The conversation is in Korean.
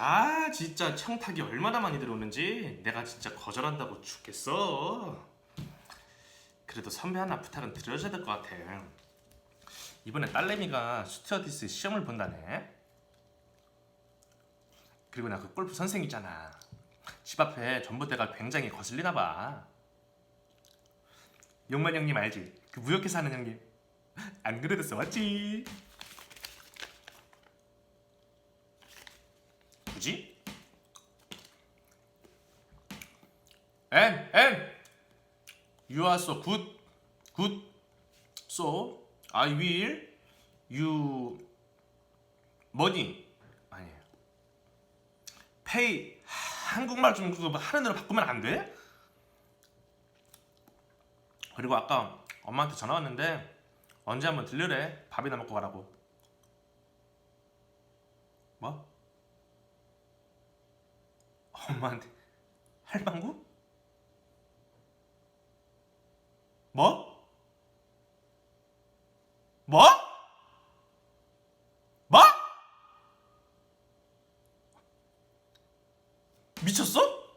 아 진짜 청탁이 얼마나 많이 들어오는지 내가 진짜 거절한다고 죽겠어. 그래도 선배 하나 부탁은 드려줘야 될 것 같아. 이번에 딸내미가 스튜어디스 시험을 본다네. 그리고 나 그 골프 선생 있잖아. 집 앞에 전봇대가 굉장히 거슬리나 봐. 용만 형님 알지? 그 무역회사 하는 형님. 안 그래도 써왔지. M M You are so good. Good. So I will you money. 아니에요. Pay. 한국말 좀 하는 대로 바꾸면 안 돼? 그리고 아까 엄마한테 전화 왔는데 언제 한번 들르래? 밥이나 먹고 가라고. 뭐? 엄마한테 할망구? 뭐? 뭐? 뭐? 미쳤어?